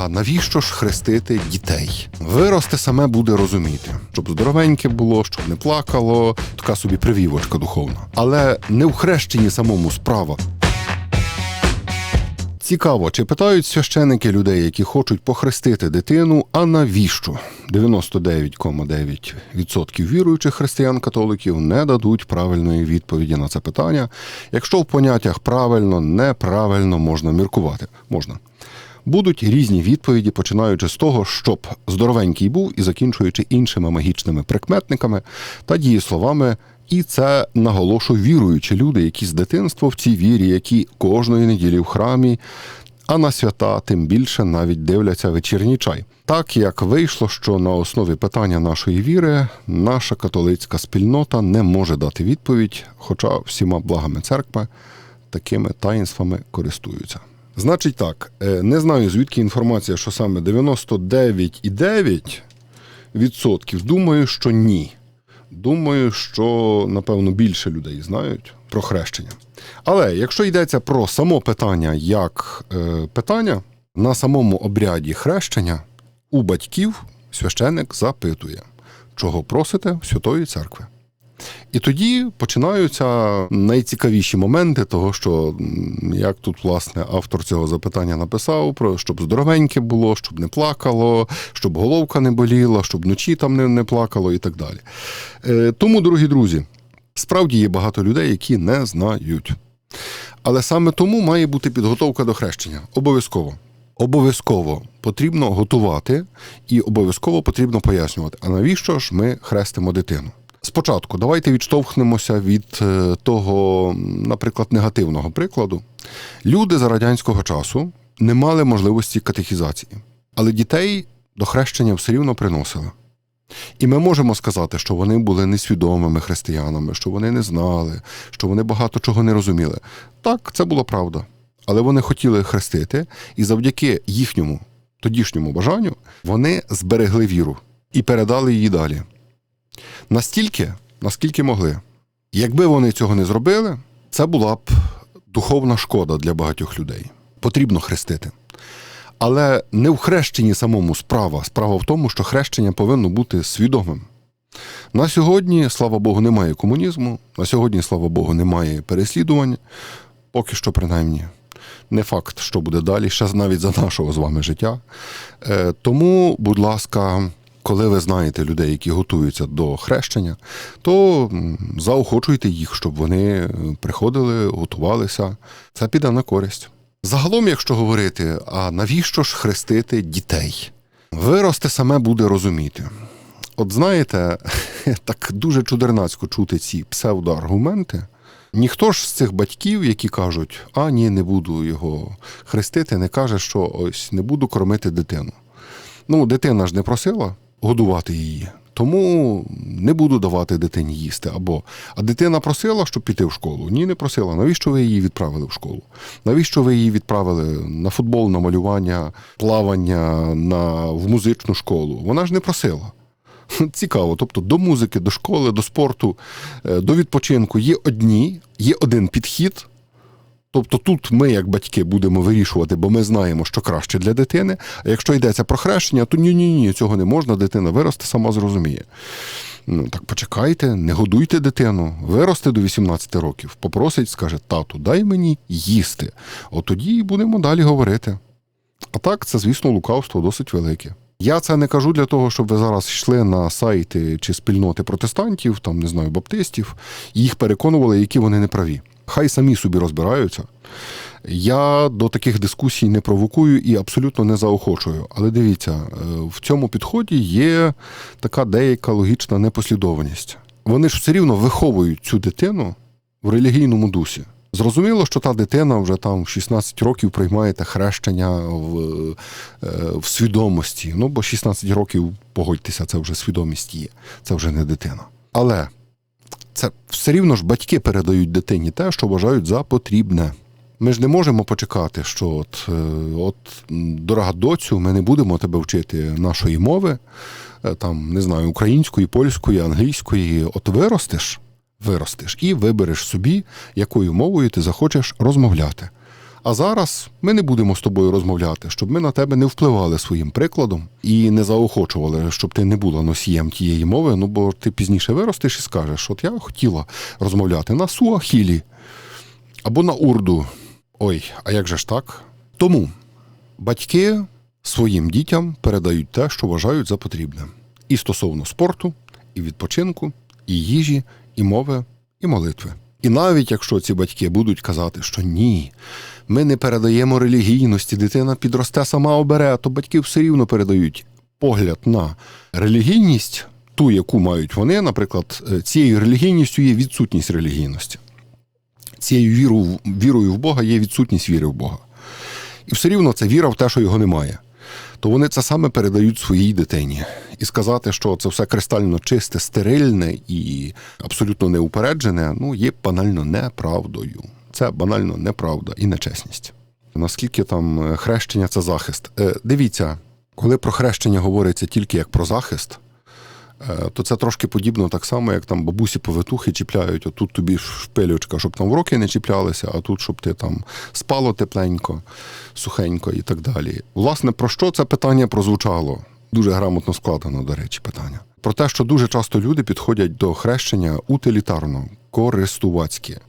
А навіщо ж хрестити дітей? Виросте саме буде розуміти, щоб здоровеньке було, щоб не плакало, така собі привівочка духовна. Але не в хрещенні самому справа. Цікаво, чи питають священики людей, які хочуть похрестити дитину, а навіщо? 99,9% віруючих християн-католиків не дадуть правильної відповіді на це питання, якщо в поняттях правильно, неправильно можна міркувати. Можна. Будуть різні відповіді, починаючи з того, щоб здоровенький був і закінчуючи іншими магічними прикметниками та дієсловами. І це наголошую віруючі люди, які з дитинства в цій вірі, які кожної неділі в храмі, а на свята тим більше навіть дивляться вечірній чай. Так як вийшло, що на основі питання нашої віри наша католицька спільнота не може дати відповідь, хоча всіма благами церкви такими таїнствами користуються. Значить так, е, не знаю звідки інформація, що саме 99,9%. Думаю, що ні. Думаю, що напевно більше людей знають про хрещення. Але якщо йдеться про само питання як е, питання, на самому обряді хрещення у батьків священик запитує, чого просите Святої Церкви. І тоді починаються найцікавіші моменти того, що як тут власне автор цього запитання написав, про щоб здоровеньке було, щоб не плакало, щоб головка не боліла, щоб вночі там не, не плакало і так далі. Е, тому, дорогі друзі, справді є багато людей, які не знають. Але саме тому має бути підготовка до хрещення. Обов'язково. Обов'язково потрібно готувати і обов'язково потрібно пояснювати, а навіщо ж ми хрестимо дитину. Спочатку давайте відштовхнемося від е, того, наприклад, негативного прикладу. Люди за радянського часу не мали можливості катехізації, але дітей до хрещення все рівно приносили. І ми можемо сказати, що вони були несвідомими християнами, що вони не знали, що вони багато чого не розуміли. Так, це була правда. Але вони хотіли хрестити, і завдяки їхньому тодішньому бажанню вони зберегли віру і передали її далі. Настільки, наскільки могли. Якби вони цього не зробили, це була б духовна шкода для багатьох людей. Потрібно хрестити. Але не в хрещенні самому справа. Справа в тому, що хрещення повинно бути свідомим. На сьогодні, слава Богу, немає комунізму, на сьогодні, слава Богу, немає переслідувань, поки що, принаймні. Не факт, що буде далі, ще навіть за нашого з вами життя. Е, Тому, будь ласка, коли ви знаєте людей, які готуються до хрещення, то заохочуйте їх, щоб вони е, приходили, готувалися. Це піде на користь. Загалом, якщо говорити, а навіщо ж хрестити дітей? Виросте саме буде розуміти. От знаєте, так дуже чудернацько чути ці псевдоаргументи. Ніхто ж з цих батьків, які кажуть, а ні, не буду його хрестити, не каже, що ось не буду кормити дитину. Ну, дитина ж не просила годувати її, тому не буду давати дитині їсти. Або а дитина просила, щоб піти в школу? Ні, не просила. Навіщо ви її відправили в школу? Навіщо ви її відправили на футбол, на малювання, плавання, на в музичну школу? Вона ж не просила. Цікаво, тобто до музики, до школи, до спорту, е, до відпочинку є одні, є один підхід. Тобто тут ми, як батьки, будемо вирішувати, бо ми знаємо, що краще для дитини. А якщо йдеться про хрещення, то ні, ні, ні, цього не можна, дитина виросте, сама зрозуміє. Ну так почекайте, не годуйте дитину, виросте до 18 років, попросить, скаже, тату, дай мені їсти. От тоді і будемо далі говорити. А так, це, звісно, лукавство досить велике. Я це не кажу для того, щоб ви зараз йшли на сайти чи спільноти протестантів, там не знаю, баптистів, і їх переконували, які вони неправі. Хай самі собі розбираються. Я до таких дискусій не провокую і абсолютно не заохочую. Але дивіться, е, в цьому підході є така деяка логічна непослідовність. Вони ж все рівно виховують цю дитину в релігійному дусі. Зрозуміло, що та дитина вже там в 16 років приймає те хрещення в, е, в свідомості. Ну, бо 16 років, погодьтеся, це вже свідомість є, це вже не дитина. Але це все рівно ж батьки передають дитині те, що вважають за потрібне. Ми ж не можемо почекати, що от, е, от дорога доцю, ми не будемо тебе вчити нашої мови, е, там, не знаю, української, польської, англійської. От виростеш, виростеш і вибереш собі, якою мовою ти захочеш розмовляти. А зараз ми не будемо з тобою розмовляти, щоб ми на тебе не впливали своїм прикладом і не заохочували, щоб ти не була носієм тієї мови. Ну бо ти пізніше виростеш і скажеш, от я хотіла розмовляти на суахілі або на урду. Ой, а як же ж так? Тому батьки своїм дітям передають те, що вважають за потрібне. І стосовно спорту, і відпочинку, і їжі, і мови, і молитви. І навіть якщо ці батьки будуть казати, що ні, ми не передаємо релігійності, дитина підросте, сама обере, то батьки все рівно передають погляд на релігійність, ту, яку мають вони, наприклад, е, цією релігійністю є відсутність релігійності. Цією вірою, вірою в Бога є відсутність віри в Бога. І все рівно це віра в те, що його немає. То вони це саме передають своїй дитині. І сказати, що це все кристально чисте, стерильне і абсолютно неупереджене, ну, є банально неправдою. Це банально неправда і нечесність. Наскільки там е, хрещення це захист? Е, Дивіться, коли про хрещення говориться тільки як про захист, е, то це трошки подібно так само, як там бабусі повитухи чіпляють, отут тобі шпилючка, щоб там в роки не чіплялися, а тут, щоб ти там спало тепленько, сухенько і так далі. Власне, про що це питання прозвучало? Дуже грамотно складено, до речі, питання. Про те, що дуже часто люди підходять до хрещення утилітарно, користувацьке.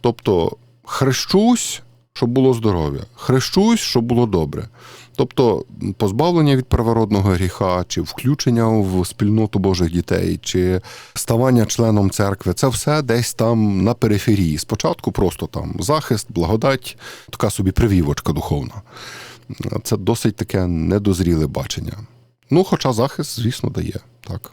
Тобто хрещусь, щоб було здоров'я, хрещусь, щоб було добре. Тобто позбавлення від первородного гріха, чи включення в спільноту Божих дітей, чи ставання членом церкви, це все десь там на периферії. Спочатку просто там захист, благодать, така собі привівочка духовна. Це досить таке недозріле бачення. Ну, хоча захист, звісно, дає так.